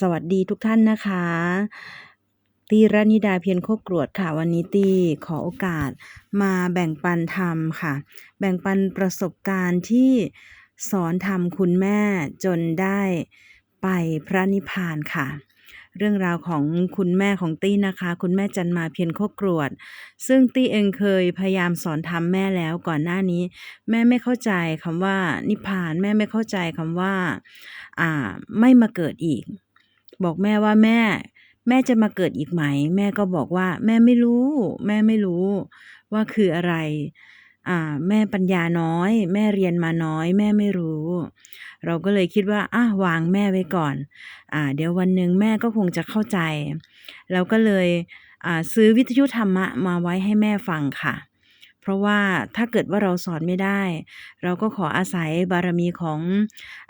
สวัสดีทุกท่านนะคะ ตีรนิดาเพียรโคกรวดค่ะ วันนี้ตีขอโอกาสมาแบ่งปันธรรมค่ะ แบ่งปันประสบการณ์ที่สอนธรรมคุณแม่จนได้ไปพระนิพพานค่ะ เรื่องราวของคุณแม่ของตี้นะคะ คุณแม่จันมาเพียรโคกรวด ซึ่งตี้เองเคยพยายามสอนธรรมแม่แล้วก่อนหน้านี้ แม่ไม่เข้าใจคำว่านิพพาน แม่ไม่เข้าใจคำว่า อ่า ไม่มาเกิดอีก บอกแม่ว่าแม่ แม่จะมาเกิดอีกไหม แม่ก็บอกว่า แม่ไม่รู้ แม่ไม่รู้ ว่าคืออะไร อ่า แม่ปัญญาน้อย แม่เรียนมาน้อย แม่ไม่รู้ เราก็เลยคิดว่าอะวางแม่ไว้ก่อน อ่า เดี๋ยววันหนึ่งแม่ก็คงจะเข้าใจ เราก็เลย อ่า ซื้อวิทยุธรรมะมาไว้ให้แม่ฟังค่ะ เพราะว่าถ้าเกิดว่าเราสอนไม่ได้ เราก็ขออาศัยบารมีของ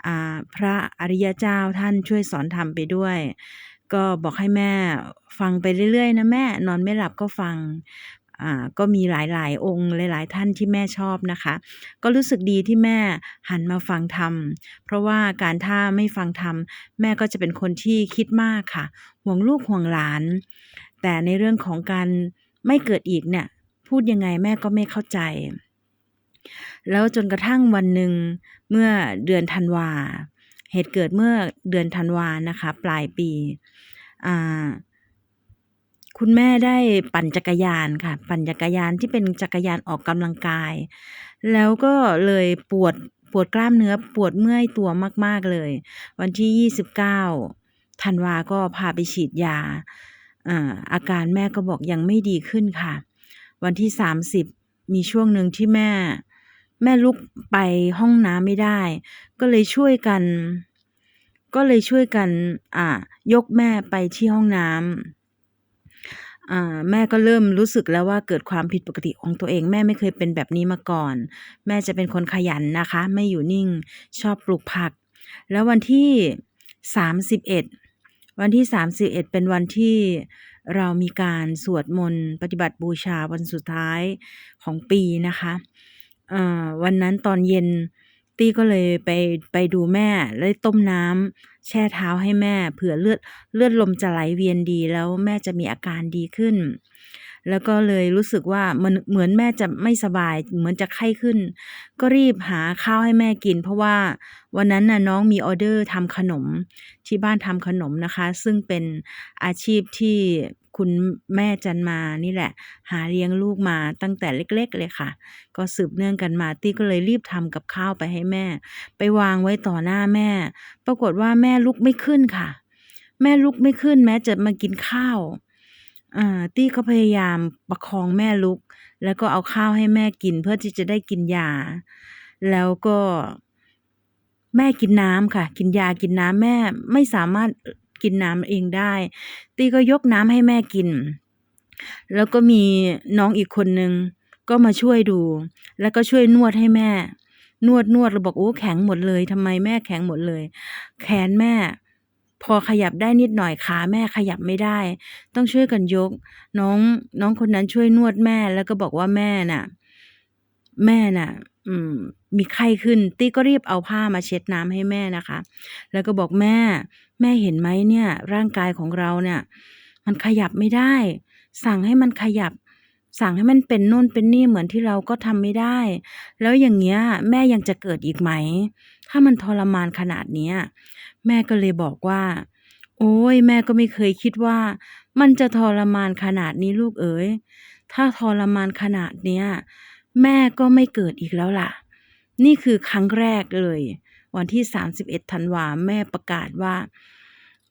อพระอริยเจ้าท่านช่วยสอนธรรมไปด้วย ก็บอกให้แม่ฟังไปเรื่อยๆนะแม่นอนไม่หลับก็ฟังก็มีหลายๆ องค์หลาย ๆ ท่านที่แม่ชอบนะคะ ก็รู้สึกดีที่แม่หันมาฟังธรรม เพราะว่าการถ้าไม่ฟังธรรม แม่ก็จะเป็นคนที่คิดมากค่ะ ห่วงลูกห่วงหลาน แต่ในเรื่องของการไม่เกิดอีกเนี่ย พูดยังไงแม่ก็ไม่เข้าใจ แล้วจนกระทั่งวันหนึ่งเมื่อเดือนธันวา เหตุเกิดเมื่อเดือนธันวานะคะ ปลายปีอ่าคุณแม่ได้ปั่นจักรยานค่ะ ปั่นจักรยานที่เป็นจักรยานออกกำลังกาย แล้วก็เลยปวดปวดกล้ามเนื้อปวดเมื่อยตัวมากๆเลย วันที่ 29ธันวาก็พาไปฉีดยาอ่าอาการแม่ก็บอกยังไม่ดีขึ้นค่ะ วันที่30มีช่วงหนึ่งที่แม่ แม่ลุกไปห้องน้ำไม่ได้ ก็เลยช่วยกัน ก็เลยช่วยกัน อ่า ยกแม่ไปที่ห้องน้ำอ่าแม่ก็เริ่มรู้สึกแล้วว่าเกิดความผิดปกติของตัวเอง แม่ไม่เคยเป็นแบบนี้มาก่อน แม่จะเป็นคนขยันนะคะ ไม่อยู่นิ่งชอบปลูกผัก แล้ววันที่31วันที่31เป็นวันที่ เรามีการสวดมนต์ปฏิบัติบูชาวันสุดท้ายของปีนะคะเอ่อวันนั้นตอนเย็นตี้ก็เลยไปไปดูแม่แล้วต้มน้ำแช่เท้าให้แม่เผื่อเลือดเลือดลมจะไหลเวียนดีแล้วแม่จะมีอาการดีขึ้น แล้วก็เลยรู้สึกว่ามันเหมือนแม่จะไม่สบาย เหมือนจะไข้ขึ้น ก็รีบหาข้าวให้แม่กิน เพราะว่าวันนั้นน่ะน้องมีออเดอร์ทำขนมที่บ้านทำขนมนะคะ ซึ่งเป็นอาชีพที่คุณแม่จันมานี่แหละ หาเลี้ยงลูกมาตั้งแต่เล็ก ๆ เลยค่ะ ก็สืบเนื่องกันมาตี้ก็เลยรีบทำกับข้าวไปให้แม่ ไปวางไว้ต่อหน้าแม่ ปรากฏว่าแม่ลุกไม่ขึ้นค่ะ แม่ลุกไม่ขึ้นแม้จะมากินข้าว อ่า ตี้ก็พยายามประคองแม่ลุก แล้วก็เอาข้าวให้แม่กินเพื่อที่จะได้กินยา แล้วก็แม่กินน้ำค่ะ กินยากินน้ำแม่ไม่สามารถกินน้ำเองได้ ตีก็ยกน้ำให้แม่กิน แล้วก็มีน้องอีกคนนึงก็มาช่วยดู แล้วก็ช่วยนวดให้แม่ นวดนวดเราบอกโอ้แข็งหมดเลยทำไมแม่แข็งหมดเลย แขนแม่ พอขยับได้นิดหน่อยขาแม่ขยับไม่ได้ ต้องช่วยกันยก น้องน้องคนนั้นช่วยนวดแม่แล้วก็บอกว่าแม่น่ะ แม่น่ะ อืม มีไข้ขึ้น ตี้ก็รีบเอาผ้ามาเช็ดน้ำให้แม่นะคะ แล้วก็บอกแม่ แม่เห็นไหมเนี่ย ร่างกายของเราเนี่ย มันขยับไม่ได้ สั่งให้มันขยับ สั่งให้มันเป็นโน่นเป็นนี่เหมือนที่เราก็ทำไม่ได้ แล้วอย่างเงี้ย แม่ยังจะเกิดอีกไหม ถ้ามันทรมานขนาดเนี้ย แม่ก็เลยบอกว่า โอ้ยแม่ก็ไม่เคยคิดว่า มันจะทรมานขนาดนี้ลูกเอ๋ย ถ้าทรมานขนาดเนี้ยแม่ก็ไม่เกิดอีกแล้วล่ะ นี่คือครั้งแรกเลย วันที่ 31ธันวาแม่ประกาศว่า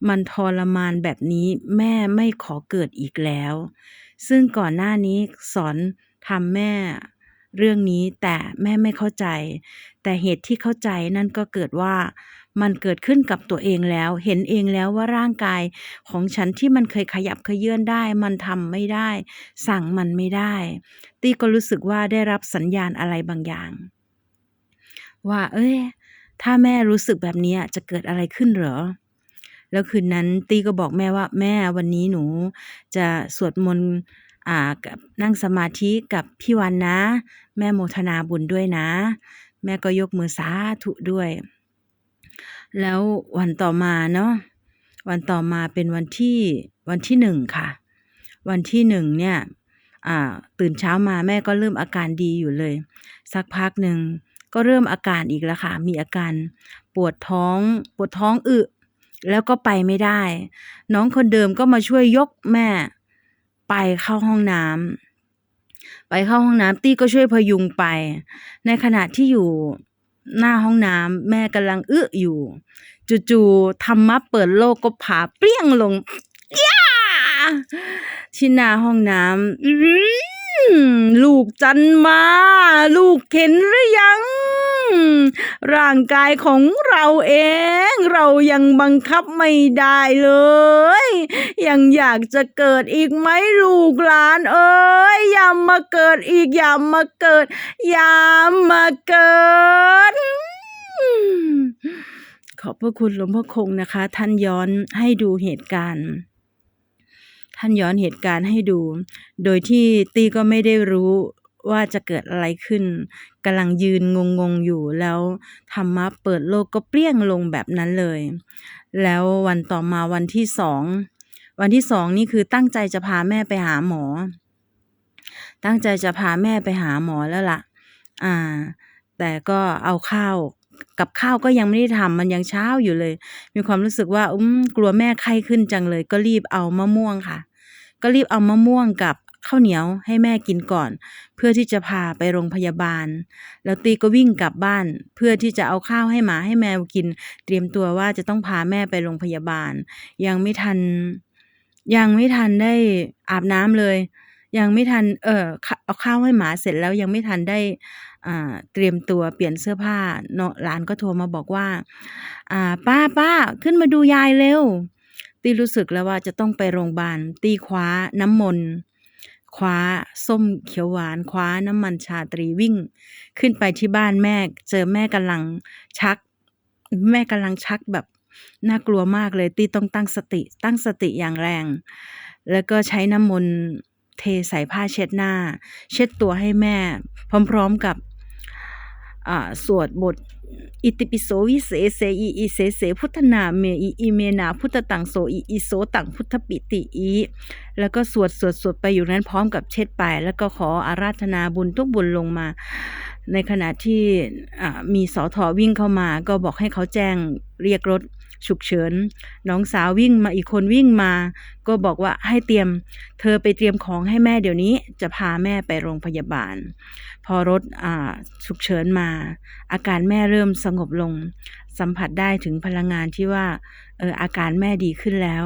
มันทรมานแบบนี้แม่ไม่ขอเกิดอีกแล้ว ซึ่งก่อนหน้านี้สอนทำแม่ เรื่องนี้แต่แม่ไม่เข้าใจ แต่เหตุที่เข้าใจนั่นก็เกิดว่ามันเกิดขึ้นกับตัวเองแล้ว เห็นเองแล้วว่าร่างกายของฉันที่มันเคยขยับเขยื่อนได้ มันทำไม่ได้ สั่งมันไม่ได้ ตี้ก็รู้สึกว่าได้รับสัญญาณอะไรบางอย่าง ว่า เอ้ยถ้าแม่รู้สึกแบบนี้จะเกิดอะไรขึ้นเหรอ แล้วคืนนั้นตี้ก็บอกแม่ว่า แม่วันนี้หนูจะสวดมนต์ อ่ากับนั่งสมาธิกับพี่วันนะ แม่โมทนาบุญด้วยนะ แม่ก็ยกมือสาธุด้วย แล้ววันต่อมาเนาะวันต่อมาเป็นวันที่วันที่หนึ่งค่ะ วันที่หนึ่งเนี่ยอ่าตื่นเช้ามาแม่ก็เริ่มอาการดีอยู่เลย สักพักหนึ่งก็เริ่มอาการอีกแล้วค่ะ มีอาการปวดท้องปวดท้องอึแล้วก็ไปไม่ได้ น้องคนเดิมก็มาช่วยยกแม่ ไปเข้าห้องน้ำไปเข้าห้องน้ำตี้ก็ช่วยพยุงไป ในขณะที่อยู่หน้าห้องน้ำแม่กำลังอึอยู่ จู่ๆธรรมะเปิดโลกก็ผาเปรี้ยงลงย่าที่หน้าห้องน้ำอื้อลูกจันมา ลูกเห็นหรือยัง ร่างกายของเราเอง เรายังบังคับไม่ได้เลย ยังอยากจะเกิดอีกไหมลูกหลานเอ้ยอย่ามาเกิดอีกอย่ามาเกิดอย่ามาเกิดขอบพระคุณหลวงพ่อคงนะคะ ท่านย้อนให้ดูเหตุการณ์ท่านย้อนเหตุการณ์ให้ดู โดยที่ตี้ก็ไม่ได้รู้ ว่าจะเกิดอะไรขึ้นกำลังยืนงงๆอยู่แล้วธรรมะเปิดโลกก็เปรี้ยงลงแบบนั้นเลย แล้ววันต่อมาวันที่สองวันที่สองนี่คือตั้งใจจะพาแม่ไปหาหมอ ตั้งใจจะพาแม่ไปหาหมอแล้วล่ะ อ่า แต่ก็เอาข้าวกับข้าวก็ยังไม่ได้ทำมันยังเช้าอยู่เลย มีความรู้สึกว่าอืมกลัวแม่ไข้ขึ้นจังเลย ก็รีบเอามะม่วงค่ะ ก็รีบเอามะม่วงกับ ข้าวเหนียวให้แม่กินก่อน เพื่อที่จะพาไปโรงพยาบาล แล้วตีก็วิ่งกลับบ้าน เพื่อที่จะเอาข้าวให้หมาให้แมวกิน เตรียมตัวว่าจะต้องพาแม่ไปโรงพยาบาล ยังไม่ทัน ยังไม่ทันได้อาบน้ำเลย ยังไม่ทันเออเอาข้าวให้หมาเสร็จแล้วยังไม่ทันได้เตรียมตัวเปลี่ยนเสื้อผ้าเนาะหลานก็โทรมาบอกว่าอ่าป้าป้าขึ้นมาดูยายเร็วตีรู้สึกแล้วว่าจะต้องไปโรงพยาบาลตีคว้าน้ำมนต์ คว้าส้มเขียวหวานคว้าน้ำมันชาตรีวิ่ง ขึ้นไปที่บ้านแม่ เจอแม่กำลังชัก แม่กำลังชักแบบน่ากลัวมากเลยตีต้องตั้งสติ ตั้งสติอย่างแรง แล้วก็ใช้น้ำมนต์เทใส่ผ้าเช็ดหน้า เช็ดตัวให้แม่ พร้อม ๆกับอ่าสวดบท อิติปิโสวิเศษเสอีอิเสเสพุทธนาเมอีอิเมนาพุทธตังโสอีอิโสตังพุทธปิติอีแล้วก็สวดสวดสวดไปอยู่นั้นพร้อมกับเช็ดไป แล้วก็ขออาราธนาบุญทุกบุญลงมา ในขณะที่มีสอทอวิ่งเข้ามาก็บอกให้เขาแจ้งเรียกรถ ฉุกเฉินน้องสาววิ่งมาอีกคนวิ่งมา ก็บอกว่าให้เตรียม เธอไปเตรียมของให้แม่เดี๋ยวนี้จะพาแม่ไปโรงพยาบาล พอรถฉุกเฉินมา อาการแม่เริ่มสงบลง สัมผัสได้ถึงพลังงานที่ว่าเอออาการแม่ดีขึ้นแล้ว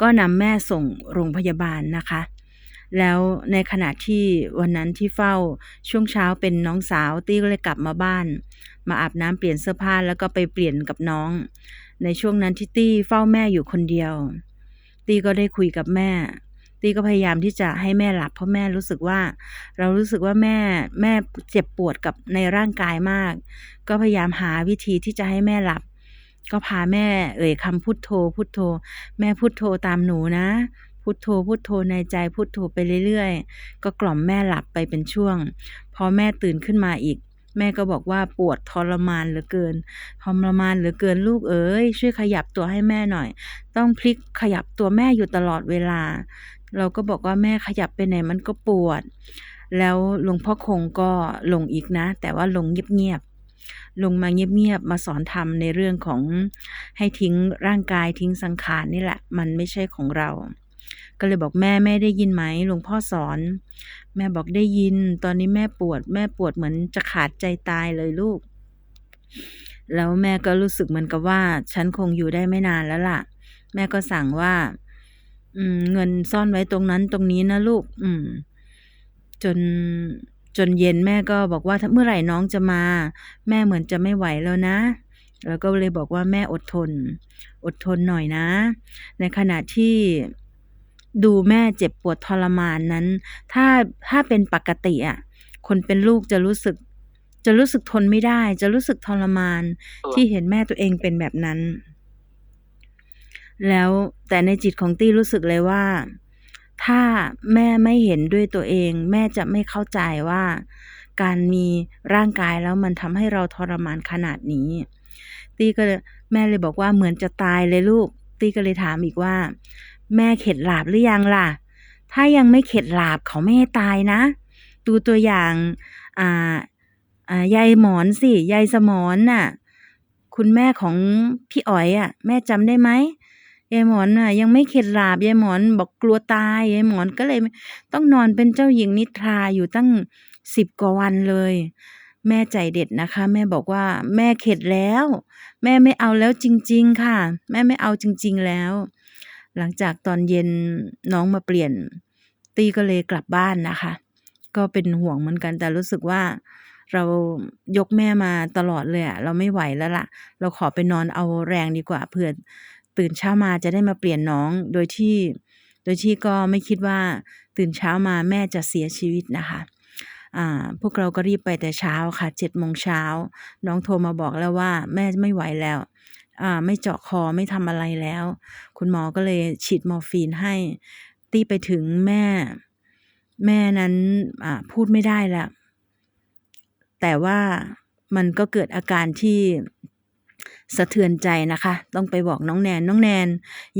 ก็นำแม่ส่งโรงพยาบาลนะคะแล้วในขณะที่วันนั้นที่เฝ้าช่วงเช้าเป็นน้องสาวตี้ก็เลยกลับมาบ้าน มาอาบน้ำเปลี่ยนเสื้อผ้าแล้วก็ไปเปลี่ยนกับน้อง ในช่วงนั้นที่ตี้เฝ้าแม่อยู่คนเดียว ตี้ก็ได้คุยกับแม่ ตี้ก็พยายามที่จะให้แม่หลับเพราะแม่รู้สึกว่า เรารู้สึกว่าแม่แม่เจ็บปวดกับในร่างกายมาก ก็พยายามหาวิธีที่จะให้แม่หลับ ก็พาแม่เอ่ยคำพุทโธ พุทโธ แม่พุทโธตามหนูนะพุทโธพุทโธในใจพุทโธไปเรื่อยๆ ก็กล่อมแม่หลับไปเป็นช่วง พอแม่ตื่นขึ้นมาอีก แม่ก็บอกว่าปวดทรมานเหลือเกินทรมานเหลือเกินลูกเอ๋ยช่วยขยับตัวให้แม่หน่อย ต้องพลิกขยับตัวแม่อยู่ตลอดเวลา เราก็บอกว่าแม่ขยับไปไหนมันก็ปวด แล้วหลวงพ่อคงก็ลงอีกนะ แต่ว่าลงเงียบๆลงมาเงียบๆ มาสอนธรรมในเรื่องของให้ทิ้งร่างกายทิ้งสังขารนี่แหละ มันไม่ใช่ของเรา ก็เลยบอกแม่แม่ได้ยินไหมหลวงพ่อสอน แม่บอกได้ยิน ตอนนี้แม่ปวด แม่ปวดเหมือนจะขาดใจตายเลยลูก แล้วแม่ก็รู้สึกเหมือนกับว่า ฉันคงอยู่ได้ไม่นานแล้วล่ะ แม่ก็สั่งว่า อืม เงินซ่อนไว้ตรงนั้นตรงนี้นะลูก อืม จนจนเย็นแม่ก็บอกว่าถ้าเมื่อไหร่น้องจะมา แม่เหมือนจะไม่ไหวแล้วนะ แล้วก็เลยบอกว่าแม่อดทน อดทนหน่อยนะ ในขณะที่ ดูแม่เจ็บปวดทรมานนั้น ถ้าถ้าเป็นปกติอะคนเป็นลูกจะรู้สึก จะรู้สึกทนไม่ได้ จะรู้สึกทรมาน ที่เห็นแม่ตัวเองเป็นแบบนั้น แล้วแต่ในจิตของตี้รู้สึกเลยว่า ถ้าแม่ไม่เห็นด้วยตัวเอง แม่จะไม่เข้าใจว่า การมีร่างกายแล้วมันทำให้เราทรมานขนาดนี้ ตี้ก็แม่เลยบอกว่าเหมือนจะตายเลยลูก ตี้ก็เลยถามอีกว่า แม่เข็ดหลาบหรือยังล่ะ ถ้ายังไม่เข็ดหลาบเขาไม่ให้ตายนะ ดูตัวอย่างอ่าอ่ายายหมอนสิยายสมอนน่ะ คุณแม่ของพี่อ๋อยอะ แม่จำได้ไหมยายหมอนน่ะ ยังไม่เข็ดหลาบยายหมอนบอกกลัวตายยายหมอนก็เลย ต้องนอนเป็นเจ้าหญิงนิทราอยู่ตั้งสิบกว่าวันเลย แม่ใจเด็ดนะคะ แม่บอกว่า แม่เข็ดแล้ว แม่ไม่เอาแล้วจริง ๆ ค่ะ แม่ไม่เอาจริง ๆ แล้ว หลังจากตอนเย็นน้องมาเปลี่ยน ตีก็เลยกลับบ้านนะคะ ก็เป็นห่วงเหมือนกันแต่รู้สึกว่าเรายกแม่มาตลอดเลยอะเราไม่ไหวแล้วล่ะ เราขอไปนอนเอาแรงดีกว่าเผื่อตื่นเช้ามาจะได้มาเปลี่ยนน้องโดยที่ โดยที่ก็ไม่คิดว่าตื่นเช้ามาแม่จะเสียชีวิตนะคะพวกเราก็รีบไปแต่เช้าค่ะเจ็ดโมงเช้าน้องโทรมาบอกแล้วว่าแม่ไม่ไหวแล้ว อ่าไม่เจาะคอไม่ทำอะไรแล้ว คุณหมอก็เลยฉีดมอร์ฟีนให้ ตีไปถึงแม่ แม่นั้นอ่าพูดไม่ได้ล้วแต่ว่ามันก็เกิดอาการที่สะเทือนใจนะคะ ต้องไปบอกน้องแนน น้องแนน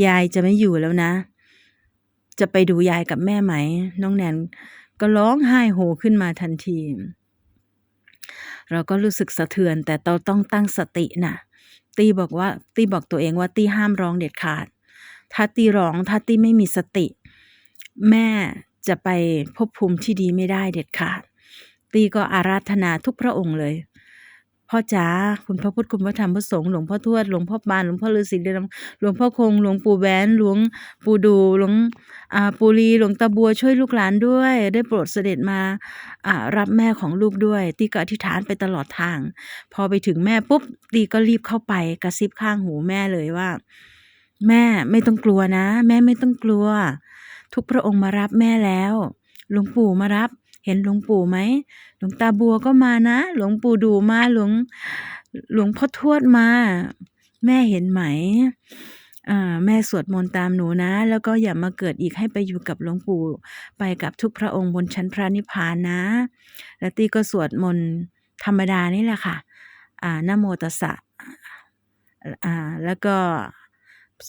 ยายจะไม่อยู่แล้วนะ จะไปดูยายกับแม่ไหม น้องแนนก็ร้องไห้โฮขึ้นมาทันที เราก็รู้สึกสะเทือนแต่เราต้องตั้งสติน่ะ ตีบอกว่าตีบอกตัวเองว่าตีห้ามร้องเด็ดขาด ถ้าตีร้องถ้าตีไม่มีสติ แม่จะไปพบภูมิที่ดีไม่ได้เด็ดขาด ตีก็อาราธนาทุกพระองค์เลย พ่อจ๋าคุณพระพุทธคุณพระธรรมพระสงฆ์หลวงพ่อทวดหลวงพ่อบานหลวงพ่อฤาษีเดชหลวงพ่อคงหลวงปู่แหวนหลวงปู่ดูหลวงอ่าปูรีหลวงตาบัวช่วยลูกหลานด้วย ได้โปรดเสด็จมาอ่ารับแม่ของลูกด้วย ตีก็อธิษฐานไปตลอดทาง พอไปถึงแม่ปุ๊บตีก็รีบเข้าไปกระซิบข้างหูแม่เลยว่า แม่ไม่ต้องกลัวนะ แม่ไม่ต้องกลัว ทุกพระองค์มารับแม่แล้วหลวงปู่มารับ เห็นหลวงปู่ไหม หลวงตาบัวก็มานะ หลวงปู่ดูมาหลวงหลวงพ่อทวดมา แม่เห็นไหมอ่าแม่สวดมนต์ตามหนูนะ แล้วก็อย่ามาเกิดอีกให้ไปอยู่กับหลวงปู่ ไปกับทุกพระองค์บนชั้นพระนิพพานนะ แล้วตีก็สวดมนต์ธรรมดานี่แหละค่ะอ่านโมตัสสะอ่าแล้วก็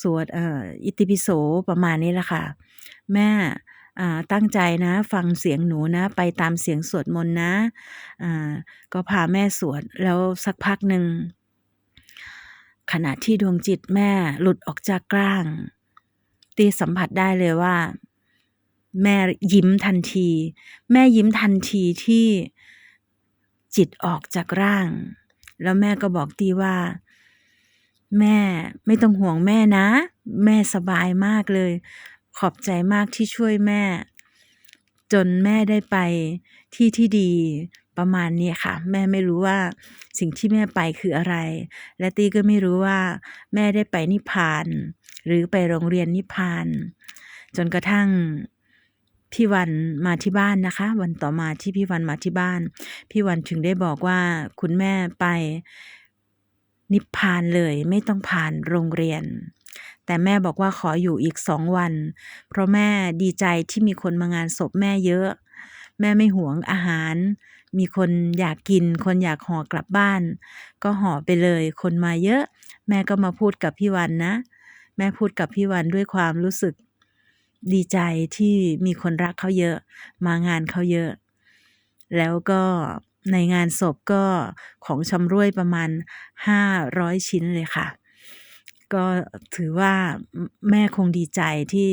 สวดอ,อิติปิโสประมาณนี้แหละค่ะ แม่ ตั้งใจนะฟังเสียงหนูนะ ไปตามเสียงสวดมนต์นะก็พาแม่สวดแล้วสักพักหนึ่งขณะที่ดวงจิตแม่หลุดออกจากกลาง ตีสัมผัสได้เลยว่า แม่ยิ้มทันที แม่ยิ้มทันทีที่จิตออกจากร่าง แล้วแม่ก็บอกตีว่า แม่ไม่ต้องห่วงแม่นะ แม่สบายมากเลย ขอบใจมากที่ช่วยแม่ จนแม่ได้ไปที่ที่ดีประมาณนี้ค่ะ แม่ไม่รู้ว่าสิ่งที่แม่ไปคืออะไร และตีก็ไม่รู้ว่า แม่ได้ไปนิพพาน หรือไปโรงเรียนนิพพาน จนกระทั่งพี่วันมาที่บ้านนะคะ วันต่อมาที่พี่วันมาที่บ้าน พี่วันถึงได้บอกว่าคุณแม่ไปนิพพานเลยไม่ต้องผ่านโรงเรียน แต่แม่บอกว่าขออยู่อีกสองวัน เพราะแม่ดีใจที่มีคนมางานศพแม่เยอะ แม่ไม่หวงอาหาร มีคนอยากกิน คนอยากห่อกลับบ้าน ก็ห่อไปเลย คนมาเยอะ แม่ก็มาพูดกับพี่วันนะ แม่พูดกับพี่วันด้วยความรู้สึกดีใจที่มีคนรักเขาเยอะ มางานเขาเยอะ แล้วก็ในงานศพก็ของชำร่วยประมาณห้าร้อยชิ้นเลยค่ะ ก็ถือว่าแม่คงดีใจที่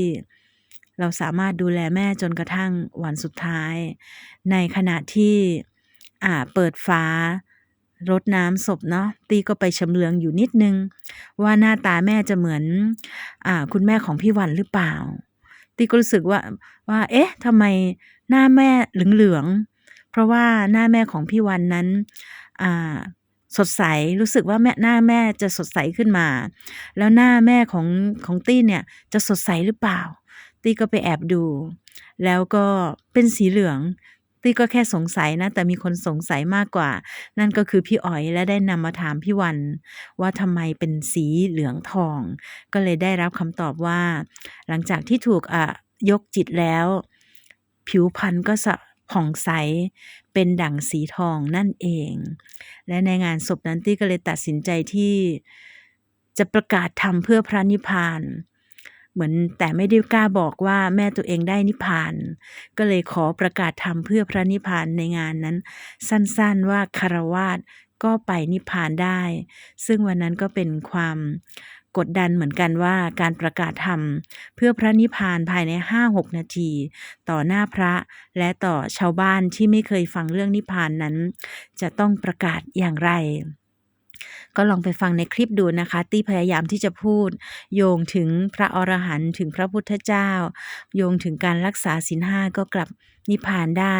เราสามารถดูแลแม่จนกระทั่งวันสุดท้าย ในขณะที่อ่าเปิดฟ้ารดน้ำศพเนาะตีก็ไปชำเลืองอยู่นิดนึง ว่าหน้าตาแม่จะเหมือนอ่าคุณแม่ของพี่วันหรือเปล่า ตีก็รู้สึกว่าว่า เอ๊ะทำไมหน้าแม่เหลืองๆเพราะว่าหน้าแม่ของพี่วันนั้นอ่า สดใสรู้สึกว่าแม่หน้าแม่จะสดใสขึ้นมา แล้วหน้าแม่ของของตี้เนี่ยจะสดใสหรือเปล่า ตี้ก็ไปแอบดู แล้วก็เป็นสีเหลืองตี้ก็แค่สงสัยนะ แต่มีคนสงสัยมากกว่า นั่นก็คือพี่อ๋อยและได้นำมาถามพี่วัน ว่าทำไมเป็นสีเหลืองทอง ก็เลยได้รับคำตอบว่า หลังจากที่ถูกอ่ายกจิตแล้ว ผิวพรรณก็สะ ผ่องใสเป็นดั่งสีทองนั่นเอง และในงานศพนั้นตี้ก็เลยตัดสินใจที่จะประกาศธรรมเพื่อพระนิพพาน เหมือนแต่ไม่ได้กล้าบอกว่าแม่ตัวเองได้นิพพาน ก็เลยขอประกาศธรรมเพื่อพระนิพพานในงานนั้น สั้นๆว่าคารวาสก็ไปนิพพานได้ ซึ่งวันนั้นก็เป็นความ กดดันเหมือนกันว่าการประกาศธรรม เพื่อพระนิพพานภายใน 5-6 นาที ต่อหน้าพระและต่อชาวบ้านที่ไม่เคยฟังเรื่องนิพพานนั้น จะต้องประกาศอย่างไร ก็ลองไปฟังในคลิปดูนะคะ ตี้พยายามที่จะพูด โยงถึงพระอรหันต์ถึงพระพุทธเจ้า โยงถึงการรักษาศีลห้าก็กลับนิพพานได้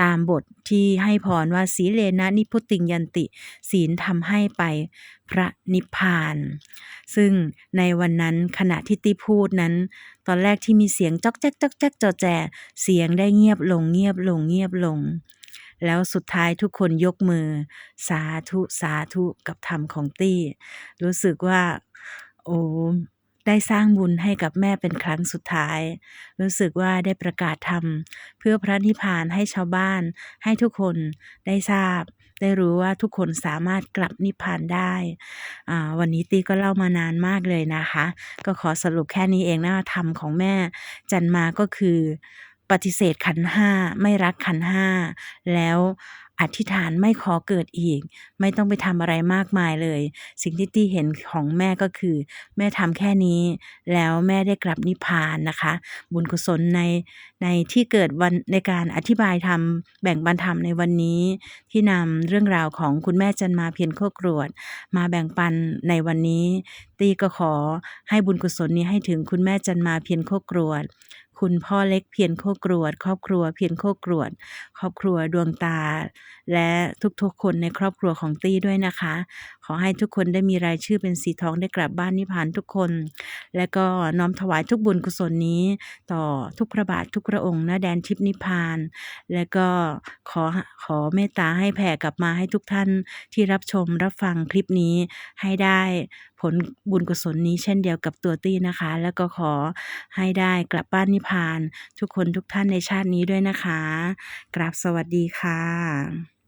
ตามบทที่ให้พรว่าสีเลนะนิพุติงยันติ ศีลทำให้ไปพระนิพพาน ซึ่งในวันนั้นขณะที่ตี้พูดนั้น ตอนแรกที่มีเสียงจอกแจ๊กจอกแจ๊กจอแจ เสียงได้เงียบลงเงียบลงเงียบลง แล้วสุดท้ายทุกคนยกมือ สาธุสาธุกับธรรมของตี้ รู้สึกว่า โอ้ได้สร้างบุญให้กับแม่เป็นครั้งสุดท้าย รู้สึกว่าได้ประกาศธรรม เพื่อพระนิพพานให้ชาวบ้าน ให้ทุกคนได้ทราบ ได้รู้ว่าทุกคนสามารถกลับนิพพานได้วันนี้ตีก็เล่ามานานมากเลยนะคะ ก็ขอสรุปแค่นี้เองนะธรรมของแม่จันมาก็คือ ปฏิเสธขันห้าไม่รักขันห้าแล้วอธิษฐานไม่ขอเกิดอีก ไม่ต้องไปทำอะไรมากมายเลย สิ่งที่ตี้เห็นของแม่ก็คือ แม่ทำแค่นี้ แล้วแม่ได้กลับนิพพานนะคะ บุญกุศลในในที่เกิดวันในการอธิบายธรรมแบ่งบันธรรมในวันนี้ ที่นำเรื่องราวของคุณแม่จันมาเพียรโคกรวด มาแบ่งปันในวันนี้ ตี้ก็ขอให้บุญกุศลนี้ให้ถึงคุณแม่จันมาเพียรโคกรวด คุณพ่อเล็กเพียรโคกรวด ครอบครัวเพียรโคกรวด ครอบครัวดวงตา และทุกๆคนในครอบครัวของตี้ด้วยนะคะ ขอให้ทุกคนได้มีรายชื่อเป็นสีทองได้กลับบ้านนิพพานทุกคน และก็น้อมถวายทุกบุญกุศลนี้ ต่อทุกพระบาททุกพระองค์ณแดนทิพนิพพาน และก็ขอขอเมตตาให้แผ่กลับมาให้ทุกท่านที่รับชมรับฟังคลิปนี้ให้ได้ ผลบุญกุศลนี้เช่นเดียวกับตัวตี้นะคะ แล้วก็ขอให้ได้กลับบ้านนิพพาน ทุกคนทุกท่านในชาตินี้ด้วยนะคะ กราบสวัสดีค่ะ